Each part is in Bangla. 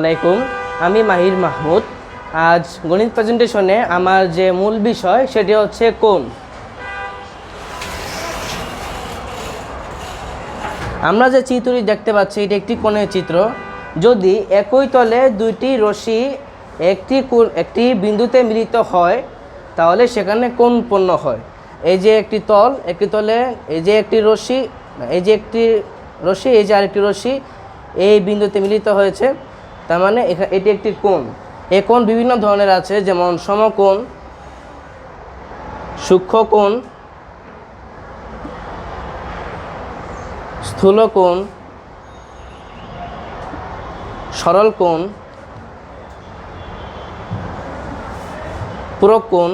আলাইকুম, আমি মাহির মাহমুদ। আজ গণিত প্রেজেন্টেশনে আমার যে মূল বিষয়, সেটি হচ্ছে কোণ। আমরা যে চিত্রটি দেখতে পাচ্ছি, এটি একটি কোণের চিত্র। যদি একই তলে দুইটি রশ্মি একটি একটি বিন্দুতে মিলিত হয়, তাহলে সেখানে কোণ উৎপন্ন হয়। এই যে একটি তল, একটি তলে, এই যে একটি রশ্মি, এই যে একটি রশ্মি, এই যে আরেকটি রশ্মি, এই বিন্দুতে মিলিত হয়েছে। তার মানে এটি একটি কোণ। এ কোণ বিভিন্ন ধরনের আছে, যেমন সমকোণ সূক্ষ্ম কোণ স্থূল কোণ সরল কোণ পূরক কোণ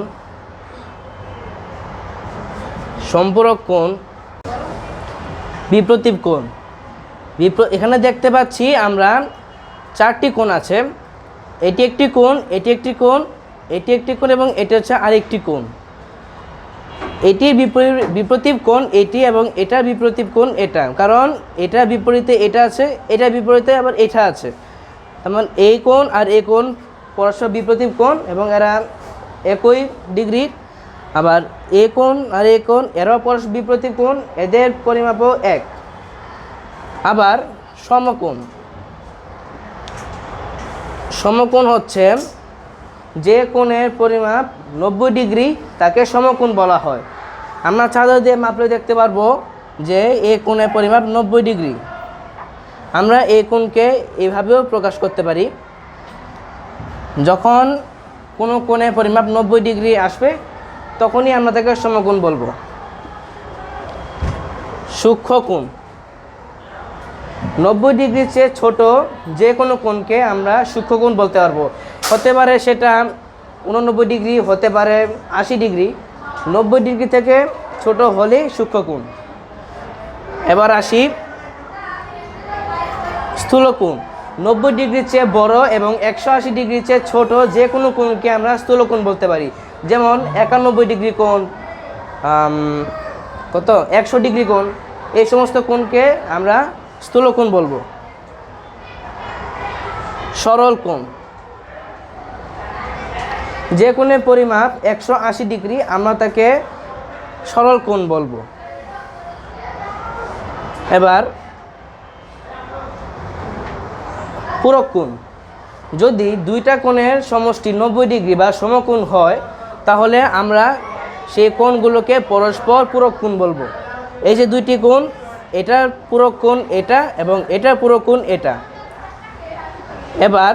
সম্পূরক কোণ বিপ্রতীপ কোণ। বিপ্র এখানে দেখতে পাচ্ছি আমরা চারটি কোণ আছে। এটি একটি কোণ, এটি একটি কোণ, এটি একটি কোণ এবং এটি হচ্ছে আরেকটি কোণ। এটির বিপরীত বিপ্রতীপ কোণ এটি এবং এটার বিপরীত কোণ এটা। কারণ এটার বিপরীতে এটা আছে, এটার বিপরীতে আবার এটা আছে। তার মানে এই কোণ আর এই কোণ পরস্পর বিপ্রতীপ কোণ এবং এরা একই ডিগ্রির আবার এ কোণ আর এ কোণ এরাও পরস্পর বিপ্রতীপ কোণ, এদের পরিমাপও এক। আবার সমকোণ। সমকোণ হচ্ছে যে কোণের পরিমাপ নব্বই ডিগ্রি তাকে সমকোণ বলা হয়। আমরা চাঁদা দিয়ে মাপলে দেখতে পারব যে এই কোণের পরিমাপ নব্বই ডিগ্রি। আমরা এই কোণকে এইভাবেও প্রকাশ করতে পারি। যখন কোনো কোণের পরিমাপ নব্বই ডিগ্রি আসবে, তখনই আমরা তাকে সমকোণ বলব। সূক্ষ্ম কোণ। নব্বই ডিগ্রির চেয়ে ছোট যে কোনো কোণকে আমরা সূক্ষ্মকোণ বলতে পারব। হতে পারে সেটা উননব্বই ডিগ্রি, হতে পারে আশি ডিগ্রি। নব্বই ডিগ্রি থেকে ছোট হলেই সূক্ষ্মকোণ। এবার আসি স্থূলকোণ। নব্বই ডিগ্রির চেয়ে বড় এবং একশো আশি ডিগ্রির চেয়ে ছোট যে কোনো কোণকে আমরা স্থূলকোণ বলতে পারি। যেমন একানব্বই ডিগ্রি কোণ কত? একশো ডিগ্রি কোণ। এই সমস্ত কোণকে আমরা স্থূলকোণ বলব? সরল কোণ। যে কোণের পরিমাপ একশো আশি ডিগ্রি, আমরা তাকে সরল কোণ বলব। এবার, পূরক কোণ। যদি দুইটা কোণের সমষ্টি নব্বই ডিগ্রি বা সমকোণ হয়, তাহলে আমরা সেই কোণগুলোকে পরস্পর পূরক কোণ বলব। এই যে দুইটি কোণ এটার পুরো কোণ এটা এবং এটার পুরো কোণ এটা। এবার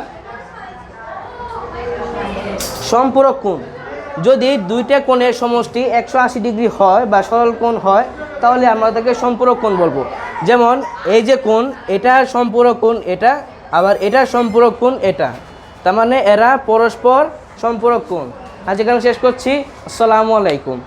সম্পূরক কোণ। যদি দুইটা কোণের সমষ্টি একশো আশি ডিগ্রি হয় বা সরল কোণ হয়, তাহলে আমরা তাকে সম্পূরক কোণ বলব। যেমন এই যে কোণ এটার সম্পূরক কোণ এটা, আবার এটার সম্পূরক কোণ এটা। তার মানে এরা পরস্পর সম্পূরক কোণ। আজ এখানে শেষ করছি। আসসালামু আলাইকুম।